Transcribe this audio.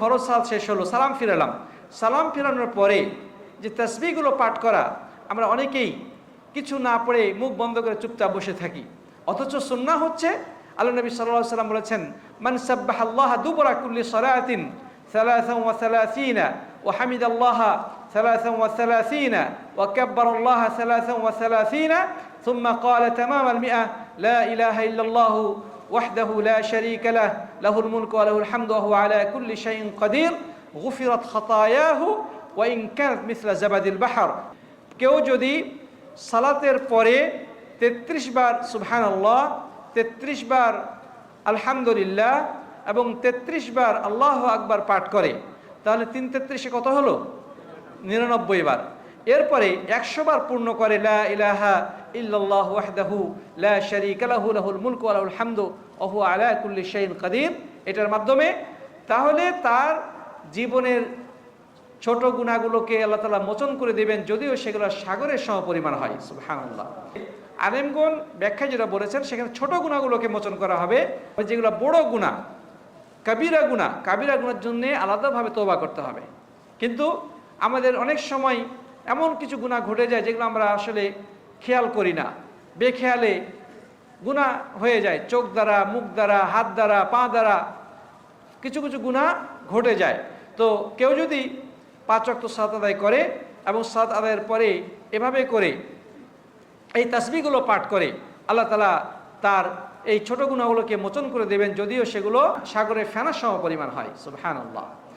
ফরজ সাল শেষ হলো সালাম ফিরালাম সালাম ফিরানোর পরে যে তসবিগুলো পাঠ করা আমরা অনেকেই কিছু না পড়ে মুখ বন্ধ করে চুপচাপ বসে থাকি অথচ সুন্না হচ্ছে আল্লাহ নবী সাল্লাহ সাল্লাম বলেছেন মান সাব্বাহ আল্লাহ দুবরা কুল্লি সরাতিন ثلاثا وثلاثين وحمد الله ثلاثا وثلاثين وكبر الله ثلاثا وثلاثين ثم قال تمام المئة لا إله إلا الله وحده لا شريك له له الملك وله الحمد وهو على كل شيء قدير غفرت خطاياه وإن كانت مثل زبد البحر কেউ যদি সালাতের পরে তেত্রিশ বার সুবহান আল্লাহ তেত্রিশ বার আলহামদুলিল্লাহ এবং তেত্রিশ বার আল্লাহ আকবার পাঠ করে তাহলে তিন তেত্রিশে কত হলো নিরানব্বই বার এরপরে একশো বার পূর্ণ করে, লা ইলাহা ইল্লাল্লাহু ওয়াহদাহু লা শারীকা লাহু, লাহুল মুলকু ওয়া লাহুল হামদু, ওয়া হুয়া আলা কুল্লি শাইইন কাদির। এটার মাধ্যমে তাহলে তার জীবনের ছোট গুণাগুলোকে আল্লাহ তালা মোচন করে দেবেন, যদিও সেগুলো সাগরের সমপরিমাণ হয়। সুবহানাল্লাহ। আলেমগণ ব্যাখ্যা যেটা বলেছেন, সেখানে ছোট গুণাগুলোকে মোচন করা হবে, যেগুলো বড় গুণা, কাবিরা গুণা, কাবিরা গুণার জন্য আলাদাভাবে তোবা করতে হবে। কিন্তু আমাদের অনেক সময় এমন কিছু গুণা ঘটে যায় যেগুলো আমরা আসলে খেয়াল করি না। বেখেয়ালে গুণা হয়ে যায়, চোখ দ্বারা, মুখ দ্বারা, হাত দ্বারা, পা দ্বারা কিছু কিছু গুণা ঘটে যায়। তো কেউ যদি পাঁচ অক্ত সাত আদায় করে এবং সাত আদায়ের পরে এভাবে করে এই তাসবিগুলো পাঠ করে, আল্লাহ তালা তার এই ছোট গুণাগুলোকে মোচন করে দেবেন, যদিও সেগুলো সাগরে ফেনার সম পরিমাণ হয়। সুবহান আল্লাহ